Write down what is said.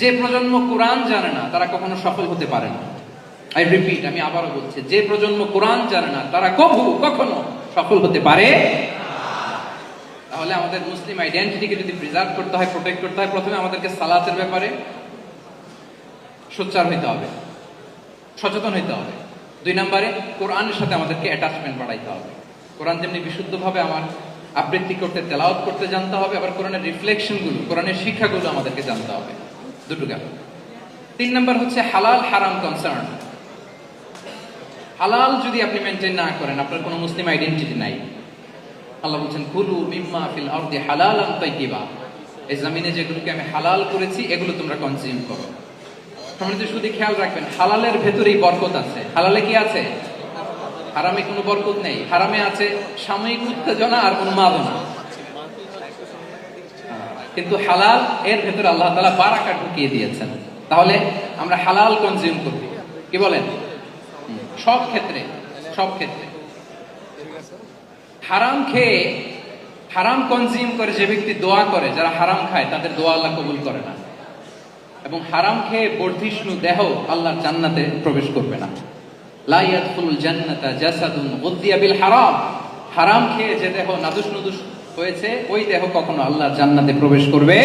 যে প্রজন্ম কোরআন জানে না, তারা কখনো সফল হতে পারে না। আই রিপিট আমি আবারও বলছি, যে প্রজন্ম কোরআন জানে না, তারা কভু কখনো সফল হতে পারে তাহলে আমাদের মুসলিম আইডেন্টিটিকে যদি প্রিজার্ভ করতে হয় প্রোটেক্ট করতে হয়, প্রথমে আমাদেরকে সালাতের ব্যাপারে সোচ্চার হইতে হবে, সচেতন হইতে হবে। দুই নম্বরে, কোরআনের সাথে আমাদেরকে অ্যাটাচমেন্ট বাড়াইতে হবে। কোরআন যেমনি বিশুদ্ধভাবে আমার আবৃত্তি করতে, তেলাওয়াত করতে জানতে হবে, আবার কোরআনের রিফ্লেকশনগুলো কোরআনের শিক্ষাগুলো আমাদেরকে জানতে হবে। দুটো গেল তিন নম্বর হচ্ছে হালাল হারাম কনসার্ন হালাল যদি আপনি মেনটেন না করেন, আপনার কোনো মুসলিম আইডেন্টিটি নাই। আল্লাহ বলছেন, কুলু মিম্মা ফিল আরদি হালালান তাইয়িবা। এই জমিনে যেগুলোকে আমি হালাল করেছি, এগুলো তোমরা কনজিউম করো। সম্মানিত শুধু খেয়াল রাখবেন, হালালের ভেতরেই বরকত আছে। হালালে কি আছে? হারামে কোনো বরকত নেই। হারামে আছে সাময়িক উত্তেজনা আর উন্মাদনা। কিন্তু হালাল, এর ভেতরে আল্লাহ তালা বারাকা ঢুকিয়ে দিয়েছেন। তাহলে আমরা হালাল কনজিউম করব। কি বলেন? সব ক্ষেত্রে সব ক্ষেত্রে। হারাম খেয়ে, হারাম কনজিউম করে যে ব্যক্তি দোয়া করে, যারা হারাম খায়, তাদের দোয়া আল্লাহ কবুল করে না। এবং হারাম খেয়ে বর্ধিষ্ণু দেহ আল্লাহর জান্নাতে প্রবেশ করবে না। লা ইয়াদখুলুল জান্নাতা জাসাদুন গুদ্দিয়া বিল হারাম। হারাম খেয়ে যে দেহ নাদুস নুদুস হয়েছে ওই দেহ কখনো আল্লাহ জান্নাতে প্রবেশ করবে